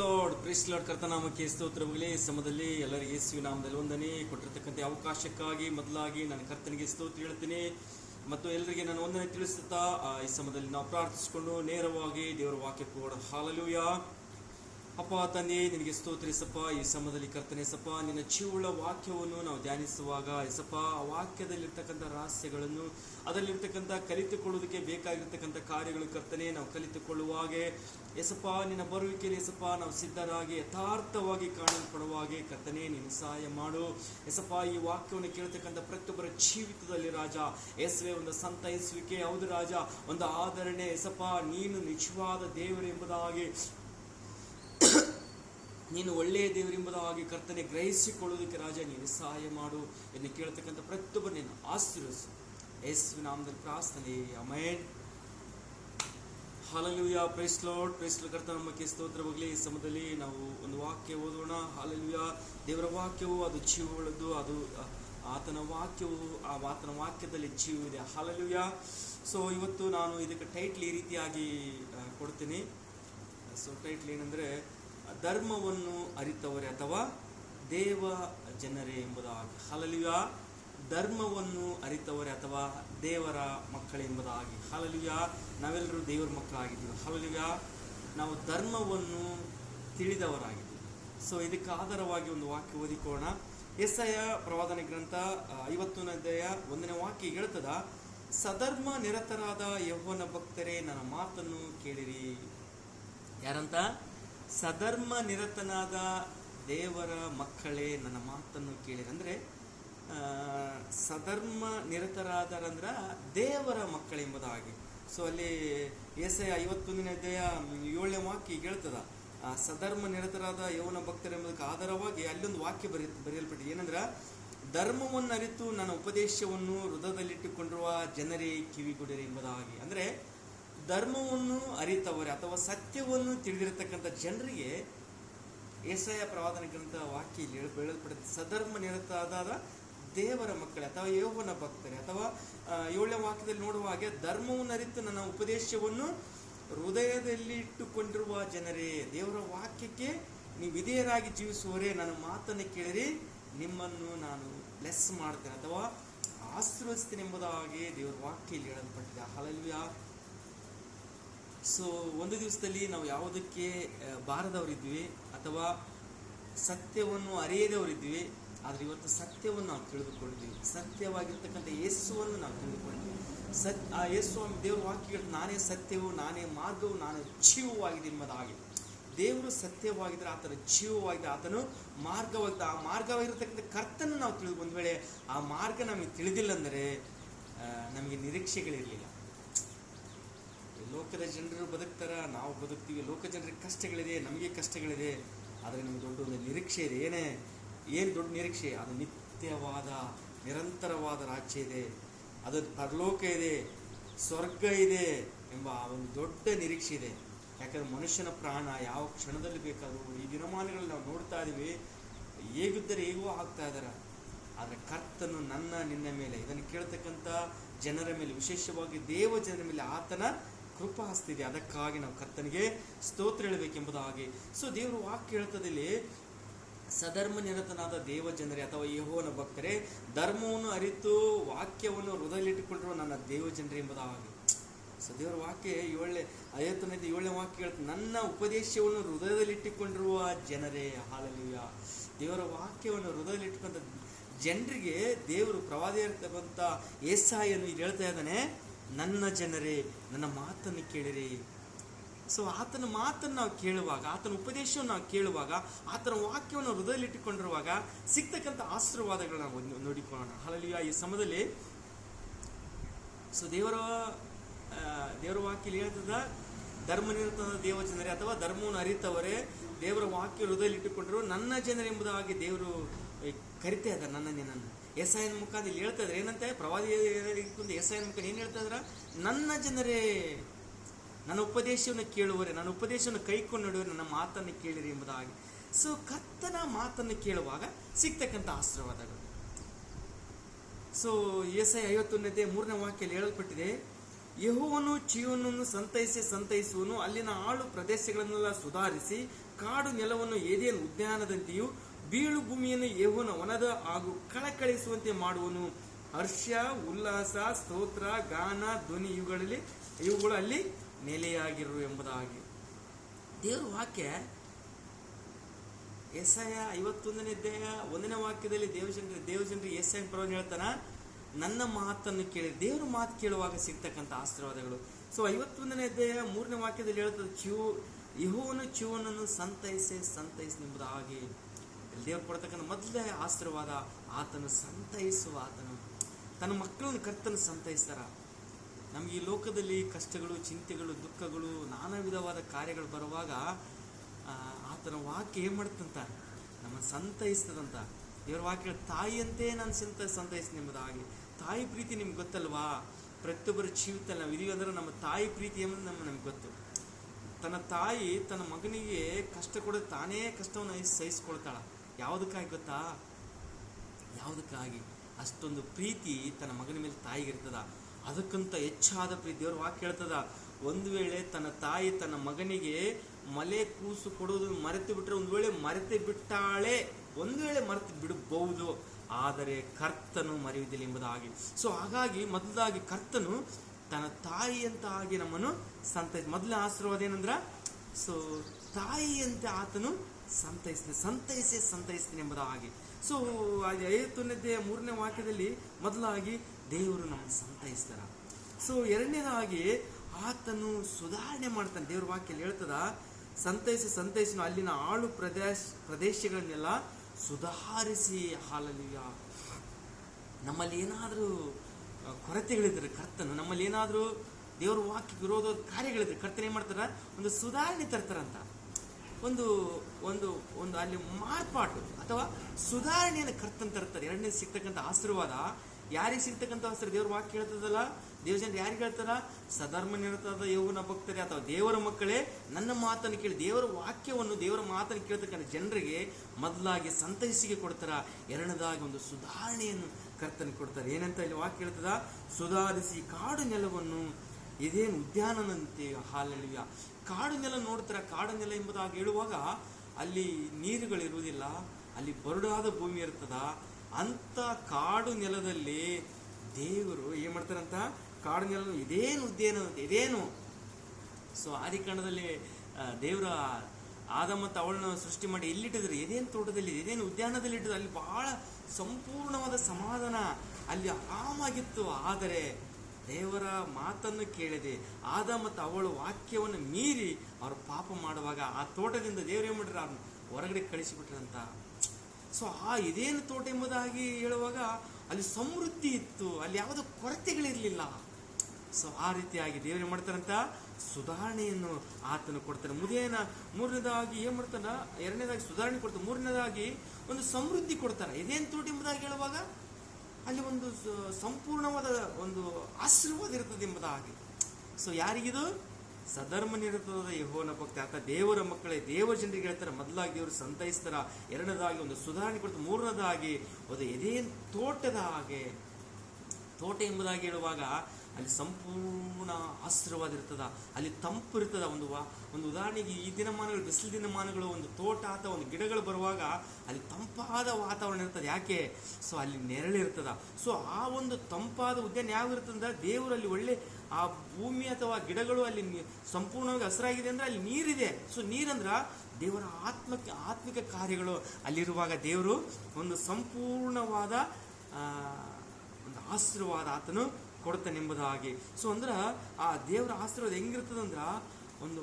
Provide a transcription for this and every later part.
Lord ಪ್ರಿಸ್ lord ಕರ್ತನಾಮಕ್ಕೆ ಸ್ತೋತ್ರವಾಗಲಿ. ಸಮದಲ್ಲಿ ಎಲ್ಲರಿಗೆ ಯೇಸುವಿನ ನಾಮದಲ್ಲಿ ವಂದನೆ ಕೊಟ್ಟಿರ್ತಕ್ಕಂಥ ಅವಕಾಶಕ್ಕಾಗಿ ಮೊದಲಾಗಿ ನಾನು ಕರ್ತನಿಗೆ ಸ್ತೋತ್ರ ಹೇಳ್ತೀನಿ. ಮತ್ತು ಎಲ್ಲರಿಗೆ ನಾನು ವಂದನೆ ತಿಳಿಸುತ್ತಾ ಈ ಸಮಯದಲ್ಲಿ ನಾವು ಪ್ರಾರ್ಥಿಸಿಕೊಂಡು ನೇರವಾಗಿ ದೇವರ ವಾಕ್ಯಕ್ಕೆ ಓಡ ಹಾಲಲೂಯ ಅಪ್ಪ ತಾನೇ ನಿನಗೆ ಸ್ತೋತ್ರಿಸಪ್ಪ ಈ ಸಮಯದಲ್ಲಿ ಕರ್ತನೆ ಸಪ್ಪ ನಿನ್ನ ಜೀವುಳ್ಳ ವಾಕ್ಯವನ್ನು ನಾವು ಧ್ಯಾನಿಸುವಾಗ ಎಸಪ್ಪ ಆ ವಾಕ್ಯದಲ್ಲಿರ್ತಕ್ಕಂಥ ರಹಸ್ಯಗಳನ್ನು, ಅದರಲ್ಲಿರ್ತಕ್ಕಂಥ ಕಲಿತುಕೊಳ್ಳೋದಕ್ಕೆ ಬೇಕಾಗಿರ್ತಕ್ಕಂಥ ಕಾರ್ಯಗಳು ಕರ್ತನೆ, ನಾವು ಕಲಿತುಕೊಳ್ಳುವಾಗೆ ಎಸಪ್ಪ ನಿನ್ನ ಬರುವಿಕೆಯಲ್ಲಿ ಎಸಪ್ಪ ನಾವು ಸಿದ್ಧರಾಗಿ, ಯಥಾರ್ಥವಾಗಿ ಕಾಣಲ್ಪಡುವಾಗೆ ಕರ್ತನೆ, ನೀನು ಸಹಾಯ ಮಾಡು. ಎಸಪ್ಪ ಈ ವಾಕ್ಯವನ್ನು ಕೇಳ್ತಕ್ಕಂಥ ಪ್ರತಿಯೊಬ್ಬರ ಜೀವಿತದಲ್ಲಿ ರಾಜ ಎಸ್ವೆ ಒಂದು ಸಂತೈಸುವಿಕೆ ಹೌದು ರಾಜ, ಒಂದು ಆದರಣೆ. ಎಸಪ್ಪ ನೀನು ನಿಜವಾದ ದೇವರು ಎಂಬುದಾಗಿ ನೀನು ಒಳ್ಳೆಯ ದೇವರೆಂಬುದಾಗಿ ಕರ್ತನೆ ಗ್ರಹಿಸಿಕೊಳ್ಳುವುದಕ್ಕೆ ರಾಜ, ನೀನು ಸಹಾಯ ಮಾಡು ಎಂದು ಕೇಳ್ತಕ್ಕಂಥ ಪ್ರತಿಯೊಬ್ಬ ನೀನು ಆಶೀರ್ವಸು ಯೇಸುವಿನ ನಾಮದಲ್ಲಿ ಪ್ರಾರ್ಥನೆ. Amen hallelujah praise Lord praise ಕರ್ತ ನಮ್ಮಕ್ಕೆ ಸ್ತೋತ್ರವಾಗಲಿ ಈ ಸಮಯದಲ್ಲಿ ನಾವು ಒಂದು ವಾಕ್ಯ ಓದೋಣ. ಹಾಲಲುಯ ದೇವರ ವಾಕ್ಯವು ಅದು ಜೀವಗಳದ್ದು ಅದು ಆತನ ವಾಕ್ಯವು, ಆ ಆತನ ವಾಕ್ಯದಲ್ಲಿ ಜೀವವಿದೆ ಹಾಲಲುಯ ಸೊ ಇವತ್ತು ನಾನು ಇದಕ್ಕೆ ಟೈಟ್ಲ್ ಈ ರೀತಿಯಾಗಿ ಕೊಡ್ತೀನಿ. ಸೊ ಟೈಟ್ಲ್ ಏನಂದರೆ ಧರ್ಮವನ್ನು ಅರಿತವರೇ ಅಥವಾ ದೇವ ಜನರೇ ಎಂಬುದಾಗಿ. ಹಲಲಿಯ ಧರ್ಮವನ್ನು ಅರಿತವರೇ ಅಥವಾ ದೇವರ ಮಕ್ಕಳೆಂಬುದಾಗಿ ಹಲಲಿಯ ನಾವೆಲ್ಲರೂ ದೇವರ ಮಕ್ಕಳಾಗಿದ್ದೀವಿ. ಹಲಲಿಯ ನಾವು ಧರ್ಮವನ್ನು ತಿಳಿದವರಾಗಿದ್ದೀವಿ. ಸೊ ಇದಕ್ಕೆ ಆಧಾರವಾಗಿ ಒಂದು ವಾಕ್ಯ ಓದಿಕೋಣ ಎಸ್ಐಯ ಪ್ರವಾದನೆ ಗ್ರಂಥ ಅಧ್ಯಾಯ ಒಂದನೇ ವಾಕ್ಯ ಹೇಳ್ತದ, ಸಧರ್ಮ ನಿರತರಾದ ಯೌವನ ಭಕ್ತರೇ, ನನ್ನ ಮಾತನ್ನು ಕೇಳಿರಿ. ಯಾರಂತ? ಸಧರ್ಮ ನಿರತನಾದ ದೇವರ ಮಕ್ಕಳೇ ನನ್ನ ಮಾತನ್ನು ಕೇಳಿದಂದ್ರೆ ಸಧರ್ಮ ನಿರತರಾದರಂದ್ರ ದೇವರ ಮಕ್ಕಳೆಂಬುದಾಗಿ. ಸೊ ಅಲ್ಲಿ ಏಸಯ ಐವತ್ತೊಂದನೇ ಅಧ್ಯಾಯ ಏಳನೇ ವಾಕ್ಯ ಹೇಳ್ತದ ಸಧರ್ಮ ನಿರತರಾದ ಯೌವನ ಭಕ್ತರೆಂಬುದಕ್ಕೆ ಆಧಾರವಾಗಿ ಅಲ್ಲೊಂದು ವಾಕ್ಯ ಬರಿ, ಬರೆಯಲ್ಪಟ್ಟಿದೆ. ಏನಂದ್ರ ಧರ್ಮವನ್ನು ಅರಿತು ನನ್ನ ಉಪದೇಶವನ್ನು ಹೃದಯದಲ್ಲಿಟ್ಟುಕೊಂಡಿರುವ ಜನರೇ ಕಿವಿಗೊಡಿರಿ ಎಂಬುದಾಗಿ. ಅಂದರೆ ಧರ್ಮವನ್ನು ಅರಿತವರೇ ಅಥವಾ ಸತ್ಯವನ್ನು ತಿಳಿದಿರತಕ್ಕಂಥ ಜನರಿಗೆ ಏಸಾಯ ಪ್ರವಾದನ ಗ್ರಂಥ ವಾಕ್ಯ ಇಲ್ಲಿ ಬೆಳೆಯಲ್ಪಡುತ್ತೆ ಸಧರ್ಮ ನಿರತಾದ ದೇವರ ಮಕ್ಕಳೇ ಅಥವಾ ಯೋವನ ಭಕ್ತರೇ ಅಥವಾ ಏಳನೇ ವಾಕ್ಯದಲ್ಲಿ ನೋಡುವ ಹಾಗೆ ಧರ್ಮವನ್ನು ಅರಿತು ನನ್ನ ಉಪದೇಶವನ್ನು ಹೃದಯದಲ್ಲಿ ಇಟ್ಟುಕೊಂಡಿರುವ ಜನರೇ, ದೇವರ ವಾಕ್ಯಕ್ಕೆ ನೀವು ವಿಧೇಯರಾಗಿ ಜೀವಿಸುವವರೇ, ನನ್ನ ಮಾತನ್ನು ಕೇಳಿರಿ, ನಿಮ್ಮನ್ನು ನಾನು ಲೆಸ್ ಮಾಡ್ತೇನೆ ಅಥವಾ ಆಶೀರ್ವದಿಸ್ತೇನೆ ಎಂಬುದಾಗಿ ದೇವರ ವಾಕ್ಯ ಇಲ್ಲಿ ಹೇಳಲ್ಪಟ್ಟಿದೆ. ಹಲಲ್ಯ ಸೊ ಒಂದು ದಿವಸದಲ್ಲಿ ನಾವು ಯಾವುದಕ್ಕೆ ಬಾರದವರಿದ್ವಿ ಅಥವಾ ಸತ್ಯವನ್ನು ಅರಿಯದವರಿದ್ವಿ, ಆದರೆ ಇವತ್ತು ಸತ್ಯವನ್ನು ನಾವು ತಿಳಿದುಕೊಂಡಿದ್ದೀವಿ. ಸತ್ಯವಾಗಿರ್ತಕ್ಕಂಥ ಯೇಸುವನ್ನು ನಾವು ತಿಳಿದುಕೊಂಡಿದ್ದೀವಿ. ಸತ್, ಆ ಯೇಸು ದೇವರ ವಾಕ್ಯಗಳು, ನಾನೇ ಸತ್ಯವು, ನಾನೇ ಮಾರ್ಗವು, ನಾನೇ ಜೀವವಾಗಿದೆ ಎಂಬುದಾಗಿ. ದೇವರು ಸತ್ಯವಾಗಿದ್ದರೆ ಆತನ ಜೀವವಾಗಿದ್ದ, ಆತನು ಮಾರ್ಗವಾಗಿದ್ದ, ಆ ಮಾರ್ಗವಾಗಿರತಕ್ಕಂಥ ಕರ್ತನ ನಾವು ತಿಳಿದು ಒಂದು ವೇಳೆ ಆ ಮಾರ್ಗ ನಮಗೆ ತಿಳಿದಿಲ್ಲ ಅಂದರೆ ನಮಗೆ ನಿರೀಕ್ಷೆಗಳಿರಲಿಲ್ಲ. ಲೋಕದ ಜನರು ಬದುಕ್ತಾರ? ನಾವು ಬದುಕ್ತೀವಿ. ಲೋಕ ಜನರಿಗೆ ಕಷ್ಟಗಳಿದೆ, ನಮಗೆ ಕಷ್ಟಗಳಿದೆ. ಆದರೆ ನಮ್ಗೆ ದೊಡ್ಡ ಒಂದು ನಿರೀಕ್ಷೆ ಇದೆ. ಏನೇ, ಏನು ದೊಡ್ಡ ನಿರೀಕ್ಷೆ? ಅದು ನಿತ್ಯವಾದ, ನಿರಂತರವಾದ ರಾಜ್ಯ ಇದೆ. ಅದು ಪರಲೋಕ ಇದೆ. ಸ್ವರ್ಗ ಇದೆ ಎಂಬ ಒಂದು ದೊಡ್ಡ ನಿರೀಕ್ಷೆ ಇದೆ. ಯಾಕಂದ್ರೆ ಮನುಷ್ಯನ ಪ್ರಾಣ ಯಾವ ಕ್ಷಣದಲ್ಲಿ ಬೇಕಾದರೂ ಈ ದಿನಮಾನಗಳಲ್ಲಿ ನಾವು ನೋಡ್ತಾ ಇದ್ದೀವಿ, ಹೇಗಿದ್ದರೆ ಹೇಗೋ ಆಗ್ತಾ ಇದ್ದಾರೆ. ಆದರೆ ಕರ್ತನು ನನ್ನ, ನಿನ್ನ ಮೇಲೆ ಇದನ್ನು ಕೇಳ್ತಕ್ಕಂಥ ಜನರ ಮೇಲೆ, ವಿಶೇಷವಾಗಿ ದೇವ ಜನರ ಮೇಲೆ ಆತನ ಕೃಪಾ ಹಸ್ತಿದೆ ಅದಕ್ಕಾಗಿ ನಾವು ಕರ್ತನಿಗೆ ಸ್ತೋತ್ರ ಹೇಳಬೇಕೆಂಬುದಾಗಿ ಸೊ ದೇವರು ವಾಕ್ಯ ಹೇಳ್ತದಲ್ಲಿ ಸಧರ್ಮ ನಿರತನಾದ ದೇವ ಜನರೇ ಅಥವಾ ಯಹೋವನ ಭಕ್ತರೇ, ಧರ್ಮವನ್ನು ಅರಿತು ವಾಕ್ಯವನ್ನು ಹೃದಯದಲ್ಲಿಟ್ಟುಕೊಂಡಿರುವ ನನ್ನ ದೇವ ಜನರೇ ಎಂಬುದಾಗಿ ಸೊ ದೇವರ ವಾಕ್ಯ ಏಳನೇ ಐವತ್ತನೇದು ಏಳನೇ ವಾಕ್ಯ ಹೇಳ್ತದೆ, ನನ್ನ ಉಪದೇಶವನ್ನು ಹೃದಯದಲ್ಲಿಟ್ಟುಕೊಂಡಿರುವ ಜನರೇ, ಹಾಲಲಿಯ. ದೇವರ ವಾಕ್ಯವನ್ನು ಹೃದಯದಲ್ಲಿಟ್ಟುಕೊಂಡ ಜನರಿಗೆ ದೇವರು ಪ್ರವಾದಿಯಾಗಿರ್ತಕ್ಕಂಥ ಏಸಾಯನ್ನು ಇದು ಹೇಳ್ತಾ ಇದ್ದಾನೆ ನನ್ನ ಜನರೇ, ನನ್ನ ಮಾತನ್ನು ಕೇಳಿರಿ. ಸೊ ಆತನ ಮಾತನ್ನು ನಾವು ಕೇಳುವಾಗ, ಆತನ ಉಪದೇಶವನ್ನು ನಾವು ಕೇಳುವಾಗ, ಆತನ ವಾಕ್ಯವನ್ನು ಹೃದಯದಲ್ಲಿಟ್ಟುಕೊಂಡಿರುವಾಗ ಸಿಗ್ತಕ್ಕಂಥ ಆಶೀರ್ವಾದಗಳನ್ನ ನಾವು ನೋಡಿಕೊಳ್ಳೋಣ. ಹಾಲಲಿಯ ಈ ಸಮಯದಲ್ಲಿ ಸೊ ದೇವರ ದೇವರ ವಾಕ್ಯ ಹೇಳ್ತದ, ಧರ್ಮ ನಿರತದ ದೇವ ಜನರೇ, ಅಥವಾ ಧರ್ಮವನ್ನು ಅರಿತವರೇ, ದೇವರ ವಾಕ್ಯ ಹೃದಯದಲ್ಲಿ ಇಟ್ಟುಕೊಂಡರು ನನ್ನ ಜನರೆಂಬುದಾಗಿ ದೇವರು ಕರಿತಾ ಇದ್ದಾರೆ ನನ್ನ ನಿನ್ನನ್ನು. ಎಸ್ಐನ ಮುಖದಲ್ಲಿ ಇಲ್ಲಿ ಹೇಳ್ತಾ ಇದ್ದಾರೆ ಏನಂತೆ? ಪ್ರವಾದಿ ಎಸ್ಐನ ಮುಖ ಏನು ಹೇಳ್ತಾ ನನ್ನ ಜನರೇ, ನನ್ನ ಉಪದೇಶವನ್ನು ಕೇಳುವರೆ ನನ್ನ ಉಪದೇಶವನ್ನು ಕೈಕೊಂಡು ನಡೆಯುವರೆ ನನ್ನ ಮಾತನ್ನು ಕೇಳಿರಿ ಎಂಬುದಾಗಿ. ಸೊ ಕತ್ತನ ಮಾತನ್ನು ಕೇಳುವಾಗ ಸಿಗ್ತಕ್ಕಂಥ ಆಶೀರ್ವಾದಗಳು. ಸೊ ಎಸ್ ಐ ಐವತ್ತೊಂದನೇ ಮೂರನೇ ವಾಕ್ಯಲ್ಲಿ ಹೇಳಲ್ಪಟ್ಟಿದೆ, ಯಹುವನು ಚೀವನನ್ನು ಸಂತೈಸಿ ಸಂತೈಸುವನು, ಅಲ್ಲಿನ ಆಳು ಪ್ರದೇಶಗಳನ್ನೆಲ್ಲ ಸುಧಾರಿಸಿ, ಕಾಡು ನೆಲವನ್ನು ಏದೇನು ಉದ್ಯಾನದಂತೆಯೂ ಬೀಳು ಭೂಮಿಯನ್ನು ಯಹೋನ ವನದ ಹಾಗೂ ಕಳಕಳಿಸುವಂತೆ ಮಾಡುವನು. ಹರ್ಷ ಉಲ್ಲಾಸ, ಸ್ತೋತ್ರ, ಗಾನ, ಧ್ವನಿ ಇವುಗಳಲ್ಲಿ ಇವುಗಳು ಅಲ್ಲಿ ನೆಲೆಯಾಗಿರು ಎಂಬುದಾಗಿ. ದೇವರು ವಾಕ್ಯ ಎಸ್ಐ ಐವತ್ತೊಂದನೇ ಅಧ್ಯಾಯ ಒಂದನೇ ವಾಕ್ಯದಲ್ಲಿ ದೇವಚಂದ್ರ ದೇವಚಂದ್ರ ಐ ಪ್ರವಚನ ಹೇಳ್ತಾನ ನನ್ನ ಮಾತನ್ನು ಕೇಳಿ. ದೇವರ ಮಾತು ಕೇಳುವಾಗ ಸಿಗ್ತಕ್ಕಂಥ ಆಶೀರ್ವಾದಗಳು. ಸೊ ಐವತ್ತೊಂದನೇ ಅಧ್ಯಾಯ ಮೂರನೇ ವಾಕ್ಯದಲ್ಲಿ ಹೇಳ್ತದೆ, ಚಿವು ಇಹುವನು ಚಿವನನ್ನು ಸಂತೈಸೆ, ಸಂತೈಸಿ ಎಂಬುದಾಗಿ. ದೇವರು ಕೊಡ್ತಕ್ಕಂಥ ಮೊದಲೇ ಆಶೀರ್ವಾದ ಆತನು ಸಂತೈಸುವ ಆತನು. ತನ್ನ ಮಕ್ಕಳನ್ನು ಕರ್ತನ ಸಂತೈಸ್ತಾರ. ನಮಗೆ ಈ ಲೋಕದಲ್ಲಿ ಕಷ್ಟಗಳು, ಚಿಂತೆಗಳು, ದುಃಖಗಳು, ನಾನಾ ವಿಧವಾದ ಕಾರ್ಯಗಳು ಬರುವಾಗ ಆತನ ವಾಕ್ಯ ಏನು ಮಾಡುತ್ತಂತ? ನಮ್ಮ ಸಂತೈಸ್ತದಂತ. ದೇವ್ರ ವಾಕ್ಯ ತಾಯಿಯಂತೆ ನಾನು ಸಂತ, ಸಂತೈಸ್ತೀನಿ ಎಂಬುದಾಗಿ. ತಾಯಿ ಪ್ರೀತಿ ನಿಮ್ಗೆ ಗೊತ್ತಲ್ವಾ? ಪ್ರತಿಯೊಬ್ಬರ ಜೀವಿತದಲ್ಲಿ ನಾವು ಇದೀವಿ ಅಂದ್ರೆ ನಮ್ಮ ತಾಯಿ ಪ್ರೀತಿ ಎಂಬುದು ನಮ್ಮ ನಮ್ಗೆ ಗೊತ್ತು. ತನ್ನ ತಾಯಿ ತನ್ನ ಮಗನಿಗೆ ಕಷ್ಟ ಕೊಡೋದು ತಾನೇ ಕಷ್ಟವನ್ನು ಸಹಿಸ್ಕೊಳ್ತಾಳ. ಯಾವುದಕ್ಕಾಗಿ ಗೊತ್ತಾ? ಯಾವುದಕ್ಕಾಗಿ? ಅಷ್ಟೊಂದು ಪ್ರೀತಿ ತನ್ನ ಮಗನ ಮೇಲೆ ತಾಯಿಗಿರ್ತದ. ಅದಕ್ಕಿಂತ ಹೆಚ್ಚಾದ ಪ್ರೀತಿ ದೇವ್ರ ವಾಕ್ ಹೇಳ್ತದ. ಒಂದು ವೇಳೆ ತನ್ನ ತಾಯಿ ತನ್ನ ಮಗನಿಗೆ ಮಲೆ ಕೂಸು ಕೊಡೋದು ಮರೆತು ಬಿಟ್ಟರೆ ಒಂದು ವೇಳೆ ಮರೆತು ಬಿಟ್ಟಾಳೆ, ಒಂದು ವೇಳೆ ಮರೆತು ಬಿಡಬಹುದು. ಆದರೆ ಕರ್ತನು ಮರೆಯುವುದಿಲ್ಲ ಎಂಬುದಾಗಿ. ಸೊ ಹಾಗಾಗಿ ಮೊದಲಾಗಿ ಕರ್ತನು ತನ್ನ ತಾಯಿಯಂತ ಆಗಿ ನಮ್ಮನ್ನು ಸಂತೈ ಮೊದಲ ಆಶೀರ್ವಾದ ಏನಂದ್ರ? ಸೊ ತಾಯಿಯಂತೆ ಆತನು ಸಂತೈಸ್ತೀನಿ, ಸಂತೈಸಿ, ಸಂತೈಸ್ತೀನಿ ಎಂಬುದ ಹಾಗೆ. ಸೊ ಅದು ಐವತ್ತೊಂದನೇ ಮೂರನೇ ವಾಕ್ಯದಲ್ಲಿ ಮೊದಲಾಗಿ ದೇವರು ನಮ್ಮನ್ನು ಸಂತೈಸ್ತಾರ. ಸೊ ಎರಡನೇದಾಗಿ ಆತನು ಸುಧಾರಣೆ ಮಾಡ್ತಾನೆ. ದೇವ್ರ ವಾಕ್ಯಲ್ಲಿ ಹೇಳ್ತದ, ಸಂತೈಸಿ ಸಂತೈಸಿನ ಅಲ್ಲಿನ ಆಳು ಪ್ರದೇಶ, ಪ್ರದೇಶಗಳನ್ನೆಲ್ಲ ಸುಧಾರಿಸಿ ಹಾಲಲಿಯ ನಮ್ಮಲ್ಲಿ ಏನಾದರೂ ಕೊರತೆಗಳಿದ್ರೆ ಕರ್ತನು, ನಮ್ಮಲ್ಲಿ ಏನಾದರೂ ದೇವ್ರ ವಾಕ್ಯ ವಿರೋಧ ಕಾರ್ಯಗಳಿದ್ರೆ ಕರ್ತನ ಏನು ಮಾಡ್ತಾರ? ಒಂದು ಸುಧಾರಣೆ ತರ್ತಾರಂತ. ಒಂದು ಒಂದು ಒಂದು ಅಲ್ಲಿ ಮಾರ್ಪಾಟು ಅಥವಾ ಸುಧಾರಣೆಯನ್ನು ಕರ್ತಂತ ಇರ್ತಾರೆ ಎರಡನೇ ಸಿಗ್ತಕ್ಕಂಥ ಆಶೀರ್ವಾದ. ಯಾರಿಗೆ ಸಿಗ್ತಕ್ಕಂಥ ಆಸ್ತ್ರ ದೇವ್ರ ವಾಕ್ಯ ಹೇಳ್ತದಲ್ಲ ಜನರು ಯಾರಿಗೆ ಹೇಳ್ತಾರ? ಸಧರ್ಮ ನಿರತದ ಯೌವನ ಭಕ್ತರೆ ಅಥವಾ ದೇವರ ಮಕ್ಕಳೇ, ನನ್ನ ಮಾತನ್ನು ಕೇಳಿ, ದೇವರ ವಾಕ್ಯವನ್ನು, ದೇವರ ಮಾತನ್ನು ಕೇಳ್ತಕ್ಕಂಥ ಜನರಿಗೆ ಮೊದಲಾಗಿ ಸಂತೈಸಿಗೆ ಕೊಡ್ತಾರ. ಎರಡನೇದಾಗಿ ಒಂದು ಸುಧಾರಣೆಯನ್ನು ಕರ್ತನ ಕೊಡ್ತಾರೆ. ಏನಂತ ಇಲ್ಲಿ ವಾಕ್ಯ ಹೇಳ್ತದ ಸುಧಾರಿಸಿ ಕಾಡು ನೆಲವನ್ನು, ಇದೇನು ಉದ್ಯಾನದಂತೆ ಹಾಲಲ್ಲಿಯ ಕಾಡು ನೆಲ ಕಾಡನ್ನೆಲ್ಲ ಕಾಡು ನೆಲ ಎಂಬುದಾಗಿ ಹೇಳುವಾಗ ಅಲ್ಲಿ ನೀರುಗಳಿರುವುದಿಲ್ಲ, ಅಲ್ಲಿ ಬರಡಾದ ಭೂಮಿ ಇರ್ತದ, ಅಂಥ ಕಾಡು ನೆಲದಲ್ಲಿ ದೇವರು ಏನ್ಮಾಡ್ತಾರಂತ ಕಾಡು ನೆಲ ಇದೇನು ಉದ್ಯಾನ ಇದೇನು? ಸೊ ಆದಿ ಕಾರಣದಲ್ಲಿ ದೇವರ ಆದ ಮತ್ತು ಅವಳನ್ನ ಸೃಷ್ಟಿ ಮಾಡಿ ಎಲ್ಲಿಟ್ಟಿದ್ರು? ಇದೇನು ತೋಟದಲ್ಲಿ ಇದೇನು ಉದ್ಯಾನದಲ್ಲಿ ಇಟ್ಟಿದ್ರು? ಅಲ್ಲಿ ಬಹಳ ಸಂಪೂರ್ಣವಾದ ಸಮಾಧಾನ, ಅಲ್ಲಿ ಆರಾಮಾಗಿತ್ತು. ಆದರೆ ದೇವರ ಮಾತನ್ನು ಕೇಳಿದೆ ಆದ ಮತ್ತು ಅವಳು ವಾಕ್ಯವನ್ನು ಮೀರಿ ಅವರು ಪಾಪ ಮಾಡುವಾಗ ಆ ತೋಟದಿಂದ ದೇವರು ಏನು ಮಾಡಿದ್ರು? ಅವ್ರನ್ನ ಹೊರಗಡೆ ಕಳಿಸಿಬಿಟ್ರಂತ ಸೊ ಆ ಇದೇನು ತೋಟ ಎಂಬುದಾಗಿ ಹೇಳುವಾಗ ಅಲ್ಲಿ ಸಮೃದ್ಧಿ ಇತ್ತು. ಅಲ್ಲಿ ಯಾವುದೋ ಕೊರತೆಗಳಿರಲಿಲ್ಲ. ಸೊ ಆ ರೀತಿಯಾಗಿ ದೇವರು ಮಾಡ್ತಾರಂತ? ಸುಧಾರಣೆಯನ್ನು ಆತನು ಕೊಡ್ತಾನೆ. ಮುದೇನ ಮೂರನೇದಾಗಿ ಏನು ಮಾಡ್ತಾನ? ಎರಡನೇದಾಗಿ ಸುಧಾರಣೆ ಕೊಡ್ತಾನೆ. ಮೂರನೇದಾಗಿ ಒಂದು ಸಮೃದ್ಧಿ ಕೊಡ್ತಾರೆ ಇದೇನು ತೋಟ ಎಂಬುದಾಗಿ ಹೇಳುವಾಗ? ಅಲ್ಲಿ ಒಂದು ಸಂಪೂರ್ಣವಾದ ಒಂದು ಆಶೀರ್ವಾದ ಇರ್ತದೆ ಎಂಬುದಾಗಿ ಸೊ ಯಾರಿಗಿದು? ಸಧರ್ಮ ನಿರತದ ಯಹೋನ ಭಕ್ತಿ. ಆತ ದೇವರ ಮಕ್ಕಳೇ ದೇವರ ಜನರಿಗೆ ಹೇಳ್ತಾರೆ, ಮೊದಲಾಗಿ ಅವರು ಸಂತೈಸ್ತಾರ, ಎರಡನೇದಾಗಿ ಒಂದು ಸುಧಾರಣೆ ಕೊಡ್ತಾರೆ ಮೂರನೇದಾಗಿ ಒಂದು ಎದೇನು ತೋಟದ ಹಾಗೆ, ತೋಟ ಎಂಬುದಾಗಿ ಹೇಳುವಾಗ ಅಲ್ಲಿ ಸಂಪೂರ್ಣ ಆಶೀರ್ವಾದ ಅಲ್ಲಿ ತಂಪು ಇರ್ತದ ಒಂದು ವಾ, ಒಂದು ಉದಾಹರಣೆಗೆ ಈ ದಿನಮಾನಗಳು, ಬಿಸಿಲು ದಿನಮಾನಗಳು, ಒಂದು ತೋಟ ಅಥವಾ ಒಂದು ಗಿಡಗಳು ಬರುವಾಗ ಅಲ್ಲಿ ತಂಪಾದ ವಾತಾವರಣ ಇರ್ತದೆ. ಯಾಕೆ? ಸೊ ಅಲ್ಲಿ ನೆರಳಿರ್ತದ ಸೊ ಆ ಒಂದು ತಂಪಾದ ಉದ್ಯಾನ ಯಾವ ದೇವರಲ್ಲಿ ದೇವರು ಒಳ್ಳೆ ಆ ಭೂಮಿ ಅಥವಾ ಗಿಡಗಳು ಅಲ್ಲಿ ಸಂಪೂರ್ಣವಾಗಿ ಹಸಿರಾಗಿದೆ ಅಂದ್ರೆ ಅಲ್ಲಿ ನೀರಿದೆ. ಸೊ ನೀರಂದ್ರ ದೇವರ ಆತ್ಮಕ್ಕೆ, ಆತ್ಮಿಕ ಕಾರ್ಯಗಳು ಅಲ್ಲಿರುವಾಗ ದೇವರು ಒಂದು ಸಂಪೂರ್ಣವಾದ ಒಂದು ಆಶೀರ್ವಾದ ಆತನು ಕೊಡ್ತಾನೆ ಎಂಬುದಾಗಿ ಸೊ ಅಂದ್ರೆ ಆ ದೇವರ ಆಶೀರ್ವಾದ ಹೆಂಗಿರ್ತದಂದ್ರೆ ಒಂದು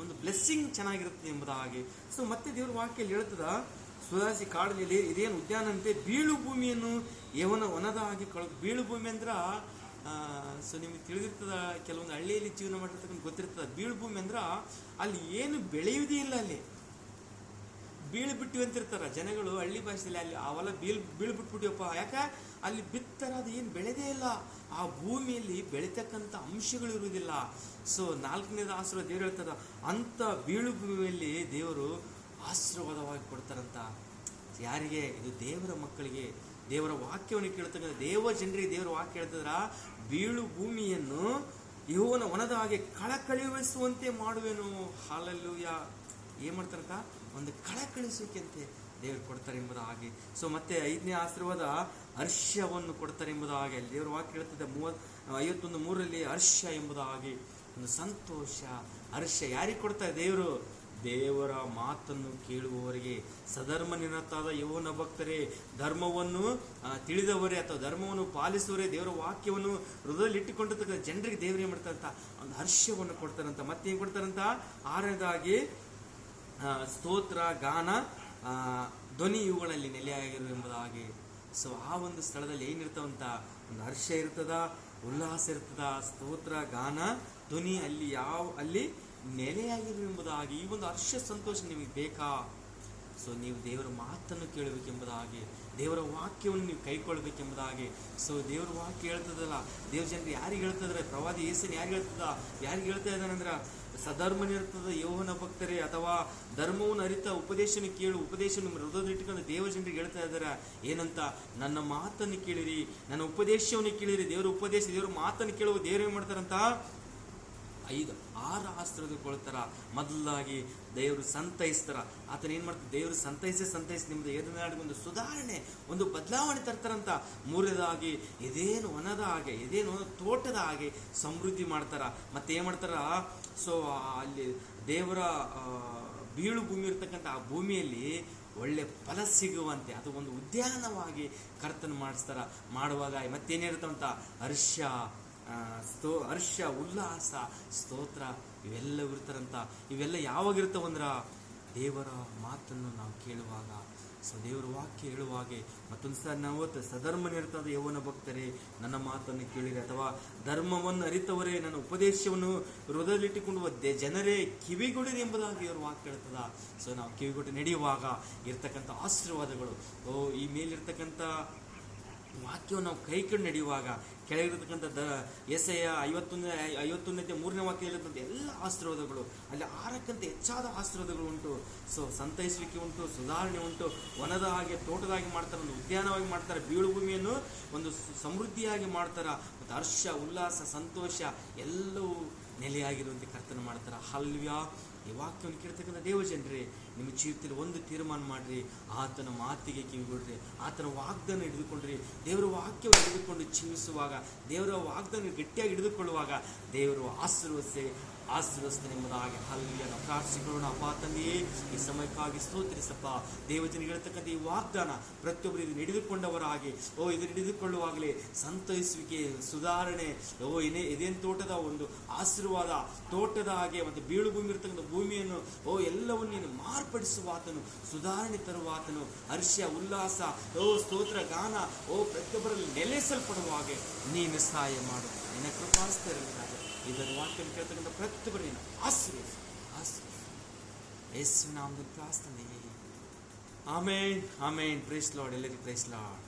ಒಂದು ಬ್ಲೆಸ್ಸಿಂಗ್ ಚೆನ್ನಾಗಿರುತ್ತೆ ಎಂಬುದಾಗಿ ಸೊ ಮತ್ತೆ ದೇವ್ರ ವಾಕ್ಯಲ್ಲಿ ಹೇಳ್ತದ ಸುಧಾಸಿ ಕಾಡಲಿ ಇದೇನು ಉದ್ಯಾನ ಅಂತೆ, ಬೀಳು ಭೂಮಿಯನ್ನು ಯವನ ವನದ ಹಾಗೆ ಕಳ ಬೀಳು ಭೂಮಿ ಅಂದ್ರ ಸೊ ನಿಮಗೆ ತಿಳಿದಿರ್ತದ, ಕೆಲವೊಂದು ಹಳ್ಳಿಯಲ್ಲಿ ಜೀವನ ಮಾಡಿರ್ತಕ್ಕಂಥ ಗೊತ್ತಿರ್ತದ, ಬೀಳು ಭೂಮಿ ಅಂದ್ರ ಅಲ್ಲಿ ಏನು ಬೆಳೆಯುವುದೇ ಇಲ್ಲ ಅಲ್ಲಿ. ಬೀಳು ಅಂತಿರ್ತಾರೆ ಜನಗಳು ಹಳ್ಳಿ ಭಾಷೆಯಲ್ಲಿ ಅಲ್ಲಿ ಅವೆಲ್ಲ ಬೀಳ್ ಬೀಳ್ಬಿಟ್ಬಿಟ್ಟಿವಪ್ಪ ಯಾಕೆ? ಅಲ್ಲಿ ಬಿತ್ತರ ಅದು ಏನು ಬೆಳೆದೇ ಇಲ್ಲ. ಆ ಭೂಮಿಯಲ್ಲಿ ಬೆಳೀತಕ್ಕಂಥ ಅಂಶಗಳು ಇರುವುದಿಲ್ಲ. ಸೊ ನಾಲ್ಕನೇದು ಆಶ್ರಯ ದೇವರು ಹೇಳ್ತಾರೆ ಅಂತ ಬೀಳು ಭೂಮಿಯಲ್ಲಿ ದೇವರು ಆಶೀರ್ವಾದವಾಗಿ ಕೊಡ್ತಾರಂತ. ಯಾರಿಗೆ? ಇದು ದೇವರ ಮಕ್ಕಳಿಗೆ. ದೇವರ ವಾಕ್ಯವನ್ನು ಕೇಳ್ತಕ್ಕಂಥ, ದೇವ ಜನರಿಗೆ ದೇವರ ವಾಕ್ಯ ಹೇಳ್ತದ್ರ, ಬೀಳು ಭೂಮಿಯನ್ನು ಇವನ ಒಣದ ಹಾಗೆ ಕಳಕಳಿಸುವಂತೆ ಮಾಡುವೆನು. ಹಾಲಲ್ಲೂಯ. ಏನ್ ಮಾಡ್ತಾರಂತ ಒಂದು ಕಳಕಳಿಸುವಿಕೆಂತೆ ದೇವರು ಕೊಡ್ತಾರೆ ಎಂಬುದು ಹಾಗೆ. ಸೊ ಮತ್ತೆ ಐದನೇ ಆಶೀರ್ವಾದ ಹರ್ಷವನ್ನು ಕೊಡ್ತಾರೆ ಎಂಬುದು ಹಾಗೆ. ಅಲ್ಲಿ ದೇವರ ವಾಕ್ಯ ಹೇಳ್ತಿದ್ದ ಮೂವತ್, ಐವತ್ತೊಂದು ಮೂರರಲ್ಲಿ ಹರ್ಷ ಎಂಬುದು ಹಾಗೆ. ಒಂದು ಸಂತೋಷ ಹರ್ಷ ಯಾರಿಗೆ ಕೊಡ್ತಾರೆ ದೇವರು? ದೇವರ ಮಾತನ್ನು ಕೇಳುವವರಿಗೆ. ಸಧರ್ಮ ನಿರತಾದ ಯೌವನ ಭಕ್ತರೇ, ಧರ್ಮವನ್ನು ತಿಳಿದವರೇ ಅಥವಾ ಧರ್ಮವನ್ನು ಪಾಲಿಸುವವರೇ ದೇವರ ವಾಕ್ಯವನ್ನು ಹೃದಯದಲ್ಲಿ ಇಟ್ಟುಕೊಂಡಿರ್ತಕ್ಕಂಥ ಜನರಿಗೆ ದೇವರು ಮಾಡ್ತಾರಂತ? ಒಂದು ಹರ್ಷವನ್ನು ಕೊಡ್ತಾರಂತ. ಮತ್ತೇನು ಕೊಡ್ತಾರಂತ? ಆರನೇದಾಗಿ ಸ್ತೋತ್ರ, ಗಾನ ಧ್ವನಿ ಇವುಗಳಲ್ಲಿ ನೆಲೆಯಾಗಿರು ಎಂಬುದಾಗಿ ಸೊ ಆ ಒಂದು ಸ್ಥಳದಲ್ಲಿ ಏನಿರ್ತಾವಂತ ಒಂದು ಹರ್ಷ ಇರ್ತದ, ಉಲ್ಲಾಸ ಇರ್ತದ, ಸ್ತೋತ್ರ, ಗಾನ, ಧ್ವನಿ ಅಲ್ಲಿ ಯಾವ, ಅಲ್ಲಿ ನೆಲೆಯಾಗಿರು ಎಂಬುದಾಗಿ ಈ ಒಂದು ಹರ್ಷ, ಸಂತೋಷ ನಿಮಗೆ ಬೇಕಾ? ಸೊ ನೀವು ದೇವರ ಮಾತನ್ನು ಕೇಳಬೇಕೆಂಬುದಾಗಿ ದೇವರ ವಾಕ್ಯವನ್ನು ನೀವು ಕೈಕೊಳ್ಬೇಕೆಂಬುದಾಗಿ ಸೊ ದೇವರ ವಾಕ್ಯ ಹೇಳ್ತದಲ್ಲ ದೇವ್ರ ಜನರು ಯಾರಿಗೆ ಹೇಳ್ತದ್ರೆ? ಪ್ರವಾದಿ ಏಸನ್ ಯಾರಿಗೆ ಹೇಳ್ತದ? ಯಾರಿಗೆ ಹೇಳ್ತಾ ಇದ್ದಾನಂದ್ರ ಸಧರ್ಮನಿರ್ತದ ಯೋಹನ ಭಕ್ತರೇ, ಅಥವಾ ಧರ್ಮವನ್ನು ಅರಿತ ಉಪದೇಶನ ಕೇಳು ಉಪದೇಶನ ಹೃದಯದಲ್ಲಿಟ್ಟುಕೊಂಡು ದೇವ ಜನರಿಗೆ ಹೇಳ್ತಾ ಇದ್ದಾರೆ, ಏನಂತ? ನನ್ನ ಮಾತನ್ನು ಕೇಳಿರಿ, ನನ್ನ ಉಪದೇಶವನ್ನು ಕೇಳಿರಿ, ದೇವರ ಉಪದೇಶ, ದೇವರ ಮಾತನ್ನು ಕೇಳುವ ದೇವರು ಏನು ಮಾಡ್ತಾರಂತ? ಐದು ಆರು ಆಸ್ತ್ರ ಕೊಳ್ತಾರ ಮೊದಲಾಗಿ ದೇವರು ಸಂತೈಸ್ತಾರ. ಆತನ ಏನು ಮಾಡ್ತಾರೆ ದೇವರು ಸಂತೈಸಿ ಸಂತೈಸಿ ನಿಮ್ಮದು ಎದುರಾಡಿಗೆ ಒಂದು ಸುಧಾರಣೆ, ಒಂದು ಬದಲಾವಣೆ ತರ್ತಾರಂತ. ಮೂರದಾಗಿ ಇದೇನು ಒನದ ಹಾಗೆ, ಇದೇನು ತೋಟದ ಹಾಗೆ ಸಮೃದ್ಧಿ ಮಾಡ್ತಾರ. ಮತ್ತೆ ಏನು ಮಾಡ್ತಾರ? ಸೊ ಅಲ್ಲಿ ದೇವರ ಬೀಳು ಭೂಮಿ ಇರ್ತಕ್ಕಂಥ ಆ ಭೂಮಿಯಲ್ಲಿ ಒಳ್ಳೆ ಫಲ ಸಿಗುವಂತೆ, ಅದು ಒಂದು ಉದ್ಯಾನವಾಗಿ ಕರ್ತನ ಮಾಡಿಸ್ತಾರ. ಮಾಡುವಾಗ ಮತ್ತೇನಿರುತ್ತಂತ ಹರ್ಷ ಸ್ತೋ, ಹರ್ಷ, ಉಲ್ಲಾಸ, ಸ್ತೋತ್ರ ಇವೆಲ್ಲ ಇರ್ತಾರಂತ. ಇವೆಲ್ಲ ಯಾವಾಗ ಇರ್ತಾವಂದ್ರ ದೇವರ ಮಾತನ್ನು ನಾವು ಕೇಳುವಾಗ ಸೊ ದೇವರ ವಾಕ್ಯ ಹೇಳುವಾಗೆ ಮತ್ತೊಂದು ಸಲ ನಾವು ಸಧರ್ಮನಿರ್ತದ ಯೌವನ ಭಕ್ತರೇ, ನನ್ನ ಮಾತನ್ನು ಕೇಳಿರಿ ಅಥವಾ ಧರ್ಮವನ್ನು ಅರಿತವರೇ, ನನ್ನ ಉಪದೇಶವನ್ನು ಹೃದಯದಲ್ಲಿಟ್ಟುಕೊಂಡು ಜನರೇ, ಕಿವಿಗೊಡಿರಿ ಎಂಬುದಾಗಿ ದೇವರ ವಾಕ್ಯ ಹೇಳ್ತದ. ಸೊ ನಾವು ಕಿವಿಗೊಟ್ಟು ನಡೆಯುವಾಗ ಇರ್ತಕ್ಕಂಥ ಆಶೀರ್ವಾದಗಳು. ಓ, ಈ ಮೇಲಿರ್ತಕ್ಕಂಥ ವಾಕ್ಯವನ್ನು ನಾವು ಕೈ ಕಡೆ ನಡೆಯುವಾಗ ಕೆಳಗಿರತಕ್ಕಂಥ ದ ಎಸೆಯ ಐವತ್ತೊಂದನೇ ಐವತ್ತೊಂದನೇ ಮೂರನೇ ವಾಕ್ಯ ಇರತಕ್ಕಂಥ ಎಲ್ಲ ಆಶೀರ್ವಾದಗಳು. ಅಲ್ಲಿ ಆರಕ್ಕಂತ ಹೆಚ್ಚಾದ ಆಶೀರ್ವಾದಗಳು ಉಂಟು. ಸೊ ಸಂತೈಸುವಿಕೆ ಉಂಟು, ಸುಧಾರಣೆ ಉಂಟು. ವನದ ಹಾಗೆ, ತೋಟದಾಗಿ ಮಾಡ್ತಾರೆ, ಒಂದು ಉದ್ಯಾನವಾಗಿ ಮಾಡ್ತಾರೆ, ಬೀಳು ಭೂಮಿಯನ್ನು ಒಂದು ಸಮೃದ್ಧಿಯಾಗಿ ಮಾಡ್ತಾರೆ. ಮತ್ತು ಹರ್ಷ, ಉಲ್ಲಾಸ, ಸಂತೋಷ ಎಲ್ಲವೂ ನೆಲೆಯಾಗಿರುವಂತೆ ಕರ್ತನ ಮಾಡ್ತಾರೆ. ಹಲ್ವ್ಯಾ ಈ ವಾಕ್ಯವನ್ನು ಕೇಳ್ತಕ್ಕಂಥ ದೇವಜನರೇ ನಿಮ್ಮ ಜೀವಿತದಲ್ಲಿ ಒಂದು ತೀರ್ಮಾನ ಮಾಡಿರಿ, ಆತನ ಮಾತಿಗೆ ಕಿವಿಗೊಡ್ರಿ, ಆತನ ವಾಗ್ದಾನ ಹಿಡಿದುಕೊಂಡ್ರಿ. ದೇವರ ವಾಕ್ಯವನ್ನು ಹಿಡಿದುಕೊಂಡು ಜೀವಿಸುವಾಗ, ದೇವರ ವಾಗ್ದಾನ ಗಟ್ಟಿಯಾಗಿ ಹಿಡಿದುಕೊಳ್ಳುವಾಗ ದೇವರು ಆಶೀರ್ವದಿಸಿ ಆಶೀರ್ವದಿಸ್ತಾನೆ ನಿಮ್ಮದಾಗಿ ಹಲ್ಲಿಯನ್ನು ಪ್ರಾರ್ಥಿಸಿಕೊಳ್ಳೋಣ. ಅಪ್ಪ ಈ ಸಮಯಕ್ಕಾಗಿ ಸ್ತೋತ್ರಿಸಪ್ಪ. ದೇವಜನಿಗೆ ಹೇಳ್ತಕ್ಕಂಥ ಈ ವಾಗ್ದಾನ ಪ್ರತಿಯೊಬ್ಬರು ಇದನ್ನು ಹಿಡಿದುಕೊಂಡವರಾಗಿ. ಓ ಇದನ್ನು ಹಿಡಿದುಕೊಳ್ಳುವಾಗಲೇ ಸಂತೈಸುವಿಕೆ, ಸುಧಾರಣೆ. ಓ, ಏನೇ, ಇದೇನು ತೋಟದ ಒಂದು ಆಶೀರ್ವಾದ, ತೋಟದ ಹಾಗೆ ಮತ್ತು ಬೀಳು ಭೂಮಿ ಇರ್ತಕ್ಕಂಥ ಭೂಮಿಯನ್ನು, ಓ, ಎಲ್ಲವನ್ನು ನೀನು ಮಾರ್ಪಡಿಸುವ ಆತನು ಸುಧಾರಣೆ ತರುವ ಆತನು ಹರ್ಷ, ಉಲ್ಲಾಸ, ಓ, ಸ್ತೋತ್ರ, ಗಾನ, ಓ, ಪ್ರತಿಯೊಬ್ಬರಲ್ಲಿ ನೆಲೆಸಲ್ಪಡುವ ಹಾಗೆ ನೀನು ಸಹಾಯ ಮಾಡು. ನಿನ್ನ ಕೃಪಾಸ್ತರಾಗ ಇದರ ವಾಕ್ಯ ಕೇಳ್ತಕ್ಕಂಥ ಪ್ರತಿಯೊಬ್ಬರು ನೀನು ಆಶೀರ್ವದಿಸು ಆಶೀರ್ವದಿಸು ಯೇಸು ನಾಮದಲ್ಲಿ ಪ್ರಾರ್ಥನೆ ಆಮೇನ್ ಆಮೇನ್ ಪ್ರೈಸ್ ಲಾರ್ಡ್ ಎಲ್ಲರಿಗೂ ಪ್ರೈಸ್ ಲಾರ್ಡ್